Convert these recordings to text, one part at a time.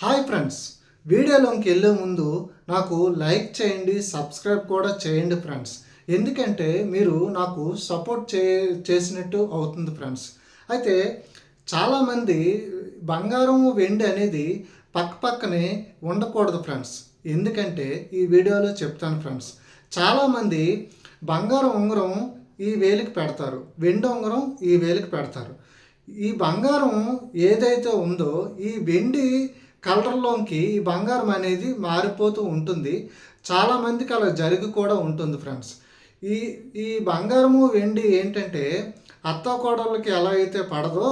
Hi friends వీడియోలోకి వెళ్ళే ముందు నాకు లైక్ చేయండి సబ్స్క్రైబ్ కూడా చేయండి ఫ్రెండ్స్ ఎందుకంటే మీరు నాకు సపోర్ట్ చే చేసినట్టు అవుతుంది ఫ్రెండ్స్ అయితే చాలామంది బంగారం వెండి అనేది పక్క పక్కనే ఉండకూడదు ఫ్రెండ్స్ ఎందుకంటే ఈ వీడియోలో చెప్తాను ఫ్రెండ్స్ చాలామంది బంగారం ఉంగరం ఈ వేలికి పెడతారు వెండి ఉంగరం ఈ వేలికి పెడతారు. ఈ బంగారం ఏదైతే ఉందో ఈ వెండి కలర్లోకి ఈ బంగారం అనేది మారిపోతూ ఉంటుంది. చాలామందికి అలా జరిగి కూడా ఉంటుంది ఫ్రెండ్స్. ఈ ఈ బంగారము వెండి ఏంటంటే అత్త కోడళ్ళకి ఎలా అయితే పడదో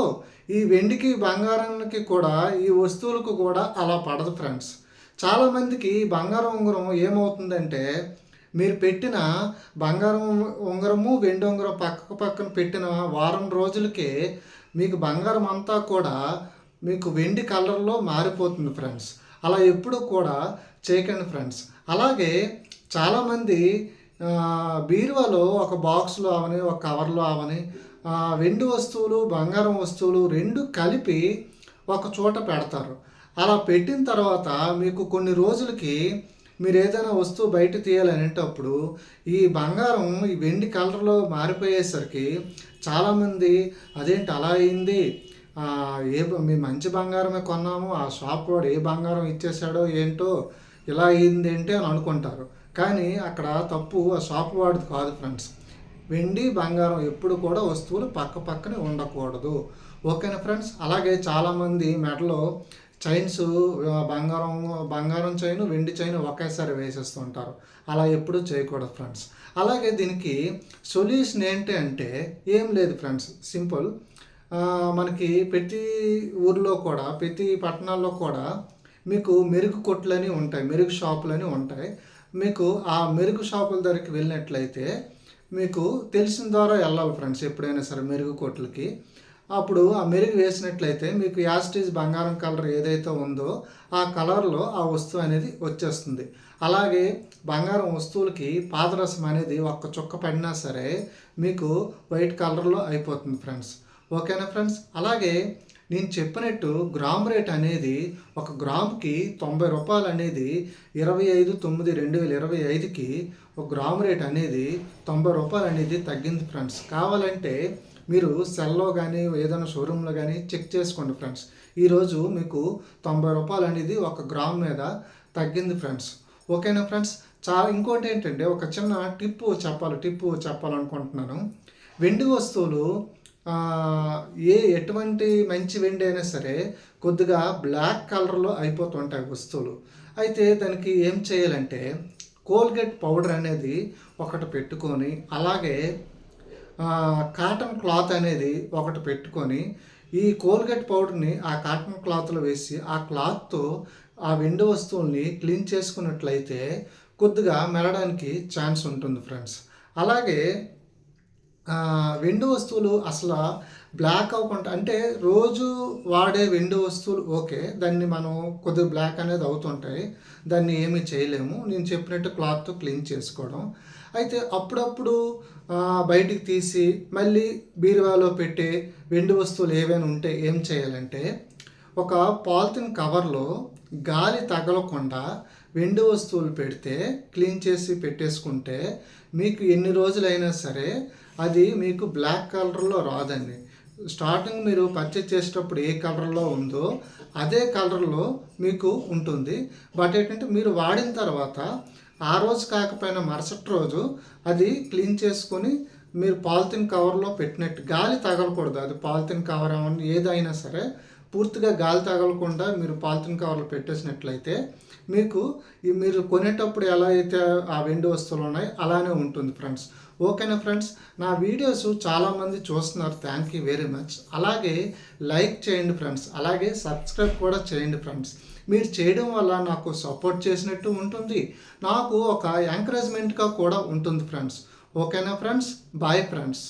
ఈ వెండికి బంగారానికి కూడా ఈ వస్తువులకు కూడా అలా పడదు ఫ్రెండ్స్. చాలామందికి బంగారం ఉంగరం ఏమవుతుందంటే మీరు పెట్టిన బంగారం ఉంగరము వెండి ఉంగరం పక్క పక్కన పెట్టిన వారం రోజులకే మీకు బంగారం అంతా కూడా మీకు వెండి కలర్లో మారిపోతుంది ఫ్రెండ్స్. అలా ఎప్పుడు కూడా చేయకండి ఫ్రెండ్స్. అలాగే చాలామంది బీరువాలో ఒక బాక్స్లో అవని ఒక కవర్లో అవని వెండి వస్తువులు బంగారం వస్తువులు రెండు కలిపి ఒక చోట పెడతారు. అలా పెట్టిన తర్వాత మీకు కొన్ని రోజులకి మీరు ఏదైనా వస్తువు బయట తీయాలనేటప్పుడు ఈ బంగారం ఈ వెండి కలర్లో మారిపోయేసరికి చాలామంది అదేంటి అలా అయింది? ఏ మీ మేము మంచి బంగారమే కొన్నాము ఆ షాప్ వాడు ఏ బంగారం ఇచ్చేసాడో ఏంటో ఇలా అయింది ఏంటి అని అనుకుంటారు. కానీ అక్కడ తప్పు ఆ షాప్ వాడిది కాదు ఫ్రెండ్స్. వెండి బంగారం ఎప్పుడు కూడా వస్తువులు పక్క పక్కనే ఉండకూడదు. ఓకేనా ఫ్రెండ్స్? అలాగే చాలామంది మెడలో చైన్స్ బంగారం బంగారం చైన్ వెండి చైన్ ఒకేసారి వేసేస్తుంటారు అలా ఎప్పుడూ చేయకూడదు ఫ్రెండ్స్. అలాగే దీనికి సొల్యూషన్ ఏంటి అంటే ఏం లేదు ఫ్రెండ్స్. సింపుల్. మనకి ప్రతి ఊర్లో కూడా ప్రతి పట్టణాల్లో కూడా మీకు మెరుగు కొట్లని ఉంటాయి మెరుగు షాపులని ఉంటాయి. మీకు ఆ మెరుగు షాపుల దగ్గరికి వెళ్ళినట్లయితే మీకు తెలిసిన ద్వారా వెళ్ళాలి ఫ్రెండ్స్ ఎప్పుడైనా సరే మెరుగు కొట్లకి. అప్పుడు ఆ మెరుగు వేసినట్లయితే మీకు యాస్టీజ్ బంగారం కలర్ ఏదైతే ఉందో ఆ కలర్లో ఆ వస్తువు అనేది వచ్చేస్తుంది. అలాగే బంగారం వస్తువులకి పాదరసం అనేది ఒక్క చుక్క పడినా సరే మీకు వైట్ కలర్లో అయిపోతుంది ఫ్రెండ్స్. ఓకేనా ఫ్రెండ్స్? అలాగే నేను చెప్పినట్టు గ్రామ్ రేట్ అనేది ఒక గ్రామ్కి తొంభై రూపాయలు అనేది ఇరవై ఐదు తొమ్మిది రెండు వేల ఇరవై ఐదుకి ఒక గ్రామ్ రేట్ అనేది తొంభై రూపాయలు అనేది తగ్గింది ఫ్రెండ్స్. కావాలంటే మీరు సెల్లో కానీ ఏదైనా షోరూంలో కానీ చెక్ చేసుకోండి ఫ్రెండ్స్. ఈరోజు మీకు తొంభై రూపాయలు అనేది ఒక గ్రామ్ మీద తగ్గింది ఫ్రెండ్స్. ఓకేనా ఫ్రెండ్స్? చా ఇంకోటి ఏంటంటే ఒక చిన్న టిప్పు చెప్పాలి టిప్పు చెప్పాలనుకుంటున్నాను. వెండి వస్తువులు ఏ ఎటువంటి మంచి వెండి అయినా సరే కొద్దిగా బ్లాక్ కలర్లో అయిపోతుంటాయి వస్తువులు. అయితే దానికి ఏం చేయాలంటే కోల్గేట్ పౌడర్ అనేది ఒకటి పెట్టుకొని అలాగే కాటన్ క్లాత్ అనేది ఒకటి పెట్టుకొని ఈ కోల్గేట్ పౌడర్ని ఆ కాటన్ క్లాత్లో వేసి ఆ క్లాత్తో ఆ వెండి వస్తువుల్ని క్లీన్ చేసుకున్నట్లయితే కొద్దిగా మెరడానికి ఛాన్స్ ఉంటుంది ఫ్రెండ్స్. అలాగే వెండి వస్తువులు అసలు బ్లాక్ అవ్వకుండా అంటే రోజు వాడే వెండి వస్తువులు ఓకే దాన్ని మనం కొద్దిగా బ్లాక్ అనేది అవుతుంటాయి. దాన్ని ఏమీ చేయలేము. నేను చెప్పినట్టు క్లాత్తో క్లీన్ చేసుకోవడం. అయితే అప్పుడప్పుడు బయటికి తీసి మళ్ళీ బీరువాలో పెట్టే వెండి వస్తువులు ఏవైనా ఉంటే ఏం చేయాలంటే ఒక పాలిథిన్ కవర్లో గాలి తగలకుండా వెండి వస్తువులు పెడితే క్లీన్ చేసి పెట్టేసుకుంటే మీకు ఎన్ని రోజులైనా సరే అది మీకు బ్లాక్ కలర్లో రాదండి. స్టార్టింగ్ మీరు పర్చేజ్ చేసేటప్పుడు ఏ కలర్లో ఉందో అదే కలర్లో మీకు ఉంటుంది. బట్ ఏంటంటే మీరు వాడిన తర్వాత ఆ రోజు కాకపోయినా మరుసటి రోజు అది క్లీన్ చేసుకొని మీరు పాలిథిన్ కవర్లో పెట్టినట్టు గాలి తగలకూడదు. అది పాలిథిన్ కవర్ ఏమన్నా ఏదైనా సరే పూర్తిగా గాలి తగలకుండా మీరు పాలిథిన్ కవర్లు పెట్టేసినట్లయితే మీకు మీరు కొనేటప్పుడు ఎలా అయితే ఆ వెండి వస్తువులు ఉన్నాయో అలానే ఉంటుంది ఫ్రెండ్స్. ఓకేనా ఫ్రెండ్స్? నా వీడియోస్ చాలామంది చూస్తున్నారు. థ్యాంక్ యూ వెరీ మచ్ అలాగే లైక్ చేయండి ఫ్రెండ్స్. అలాగే సబ్స్క్రైబ్ కూడా చేయండి ఫ్రెండ్స్. మీరు చేయడం వల్ల నాకు సపోర్ట్ చేసినట్టు ఉంటుంది. నాకు ఒక ఎంకరేజ్మెంట్గా కూడా ఉంటుంది ఫ్రెండ్స్. ఓకేనా ఫ్రెండ్స్? Bye friends